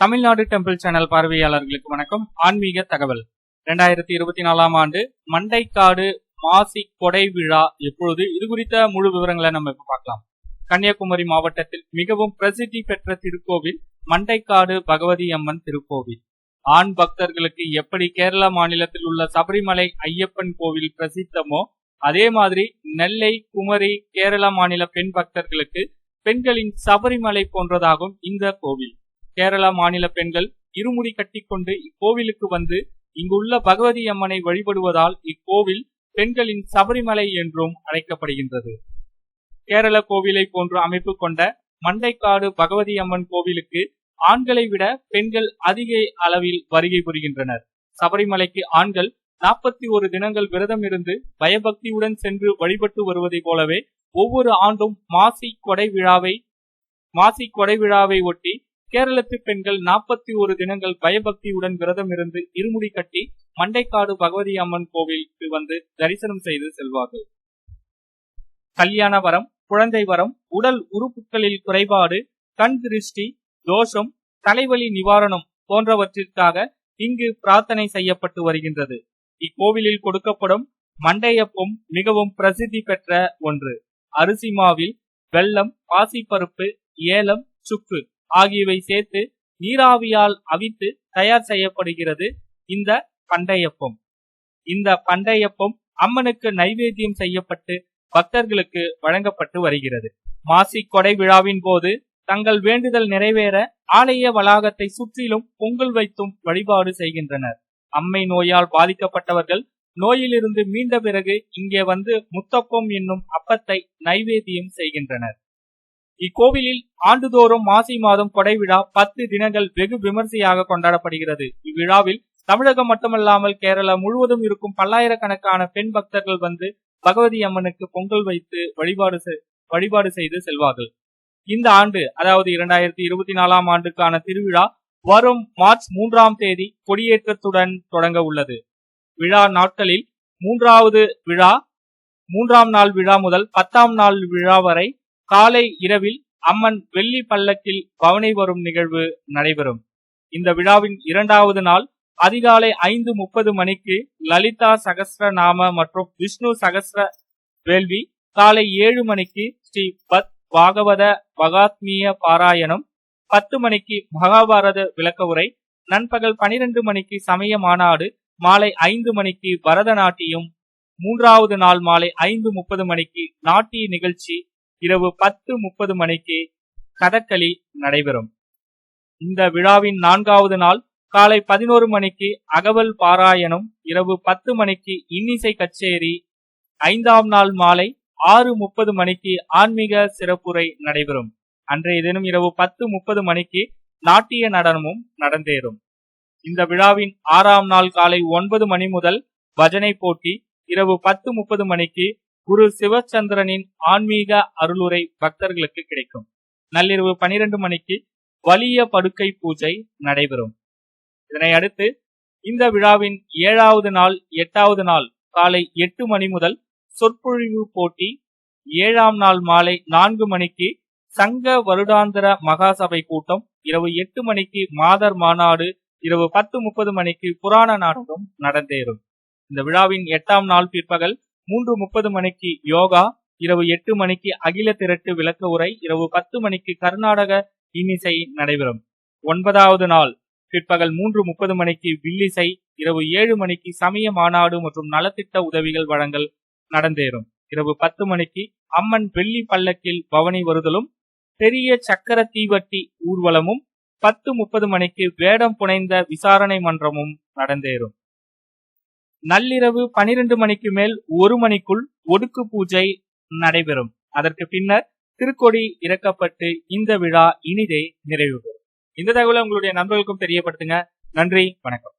Tamil Nadu temple channel பார்வையாளர்களுக்கு வணக்கம். ஆன்மீக தகவல். இரண்டாயிரத்தி இருபத்தி நாலாம் ஆண்டு மண்டைக்காடு மாசி கொடை விழா எப்பொழுது? இது குறித்த முழு விவரங்களை நம்ம இப்ப பார்க்கலாம். கன்னியாகுமரி மாவட்டத்தில் மிகவும் பிரசித்தி பெற்ற திருக்கோவில் மண்டைக்காடு பகவதி அம்மன் திருக்கோவில். ஆண் பக்தர்களுக்கு எப்படி கேரள மாநிலத்தில் உள்ள சபரிமலை ஐயப்பன் கோவில் பிரசித்தமோ அதே மாதிரி நெல்லை குமரி கேரள மாநில பெண் பக்தர்களுக்கு பெண்களின் சபரிமலை போன்றதாகும் இந்த கோவில். கேரளா மாநில பெண்கள் இருமுடி கட்டிக்கொண்டு இக்கோவிலுக்கு வந்து இங்குள்ள பகவதி அம்மனை வழிபடுவதால் இக்கோவில் பெண்களின் சபரிமலை என்றும் அழைக்கப்படுகின்றது. கேரள கோவிலை போன்ற அமைப்பு கொண்ட மண்டைக்காடு பகவதி அம்மன் கோவிலுக்கு ஆண்களை விட பெண்கள் அதிக அளவில் வருகை புரிகின்றனர். சபரிமலைக்கு ஆண்கள் நாற்பத்தி ஒரு தினங்கள் விரதம் இருந்து பயபக்தியுடன் சென்று வழிபட்டு வருவதை போலவே ஒவ்வொரு ஆண்டும் மாசி கொடை விழாவை மாசி கொடை விழாவை ஒட்டி கேரளத்து பெண்கள் நாற்பத்தி ஒரு தினங்கள் பயபக்தியுடன் விரதம் இருந்து இருமுடி கட்டி மண்டைக்காடு பகவதி அம்மன் கோவிலுக்கு வந்து தரிசனம் செய்து செல்வார்கள். கல்யாண வரம் குழந்தை வரம் உடல் உறுப்புகளில் குறைபாடு கண் திருஷ்டி தோஷம் தலைவலி நிவாரணம் போன்றவற்றிற்காக இங்கு பிரார்த்தனை செய்யப்பட்டு வருகின்றது. இக்கோவிலில் கொடுக்கப்படும் மண்டையப்பம் மிகவும் பிரசித்தி பெற்ற ஒன்று. அரிசி மாவில் வெள்ளம் பாசிப்பருப்பு ஏலம் சுக்கு. ஆகியவை சேர்த்து நீராவியால் அவித்து தயார் செய்யப்படுகிறது இந்த பண்டையப்பம். இந்த பண்டையப்பம் அம்மனுக்கு நைவேத்தியம் செய்யப்பட்டு பக்தர்களுக்கு வழங்கப்பட்டு வருகிறது. மாசி கொடை விழாவின் போது தங்கள் வேண்டுதல் நிறைவேற ஆலய வளாகத்தை சுற்றிலும் பொங்கல் வைத்தும் வழிபாடு செய்கின்றனர். அம்மை நோயால் பாதிக்கப்பட்டவர்கள் நோயிலிருந்து மீண்ட பிறகு இங்கே வந்து முத்தப்பம் என்னும் அப்பத்தை நைவேத்தியம் செய்கின்றனர். இக்கோவிலில் ஆண்டுதோறும் மாசி மாதம் கொடை விழா பத்து தினங்கள் வெகு விமர்சையாக கொண்டாடப்படுகிறது. இவ்விழாவில் தமிழகம் மட்டுமல்லாமல் கேரளா முழுவதும் இருக்கும் பல்லாயிரக்கணக்கான பெண் பக்தர்கள் வந்து பகவதி அம்மனுக்கு பொங்கல் வைத்து வழிபாடு வழிபாடு செய்து செல்வார்கள். இந்த ஆண்டு அதாவது இரண்டாயிரத்தி இருபத்தி நாலாம் ஆண்டுக்கான திருவிழா வரும் மார்ச் மூன்றாம் தேதி கொடியேற்றத்துடன் தொடங்க உள்ளது. விழா நாட்களில் மூன்றாவது விழா மூன்றாம் நாள் விழா முதல் பத்தாம் நாள் விழா வரை காலை இரவில் அம்மன் வெள்ளி பல்லக்கில் பவனி வரும் நிகழ்வு நடைபெறும். இந்த விழாவின் இரண்டாவது நாள் அதிகாலை ஐந்து முப்பது மணிக்கு லலிதா சகஸ்ர நாம மற்றும் விஷ்ணு சகஸ்ர வேள்வி காலை ஏழு மணிக்கு ஸ்ரீ பத் பாகவத பகாத்மிய பாராயணம் பத்து மணிக்கு மகாபாரத விளக்க உரை நண்பகல் பனிரெண்டு மணிக்கு சமய மாநாடு மாலை ஐந்து மணிக்கு பரதநாட்டியம் மூன்றாவது நாள் மாலை ஐந்து முப்பது மணிக்கு நாட்டிய நிகழ்ச்சி இரவு பத்து முப்பது மணிக்கு கதக்களி நடைபெறும். இந்த விழாவின் நான்காவது நாள் காலை பதினோரு மணிக்கு அகவல் பாராயணம் இரவு பத்து மணிக்கு இன்னிசை கச்சேரி ஐந்தாம் நாள் மாலை ஆறு முப்பது மணிக்கு ஆன்மீக சிறப்புரை நடைபெறும். அன்றைய தினம் இரவு பத்து முப்பது மணிக்கு நாட்டிய நடனமும் நடந்தேறும். இந்த விழாவின் ஆறாம் நாள் காலை ஒன்பது மணி முதல் பஜனை போட்டி இரவு பத்து முப்பது மணிக்கு குரு சிவச்சந்திரனின் ஆன்மீக அருளுரை பக்தர்களுக்கு கிடைக்கும். நள்ளிரவு பனிரெண்டு மணிக்கு வலிய படுக்கை பூஜை நடைபெறும். இதனை அடுத்து இந்த விழாவின் ஏழாவது நாள் எட்டாவது நாள் காலை எட்டு மணி முதல் சொற்பொழிவு போட்டி ஏழாம் நாள் மாலை நான்கு மணிக்கு சங்க வருடாந்திர மகாசபை கூட்டம் இரவு எட்டு மணிக்கு மாதர் மாநாடு இரவு பத்து முப்பது மணிக்கு புராண நாடகம் நடந்தேறும். இந்த விழாவின் எட்டாம் நாள் பிற்பகல் மூன்று முப்பது மணிக்கு யோகா இரவு எட்டு மணிக்கு அகில திரட்டு விளக்க உரை இரவு பத்து மணிக்கு கர்நாடக இன்னிசை நடைபெறும். ஒன்பதாவது நாள் பிற்பகல் மூன்று முப்பது மணிக்கு வில்லிசை இரவு ஏழு மணிக்கு சமய மாநாடு மற்றும் நலத்திட்ட உதவிகள் வழங்கல் நடந்தேறும். இரவு பத்து மணிக்கு அம்மன் வெள்ளி பல்லக்கில் பவனி வருதலும் பெரிய சக்கர தீவட்டி ஊர்வலமும் பத்து முப்பது மணிக்கு வேடம் புனைந்த விசாரணை மன்றமும் நடந்தேறும். நள்ளிரவு பனிரெண்டு மணிக்கு மேல் ஒரு மணிக்குள் ஒடுக்கு பூஜை நடைபெறும். அதற்கு பின்னர் திருக்கொடி இறக்கப்பட்டு இந்த விழா இனிதே நிறைவு பெறும். இந்த தகவலை உங்களுடைய நண்பர்களுக்கும் தெரியப்படுத்துங்க. நன்றி வணக்கம்.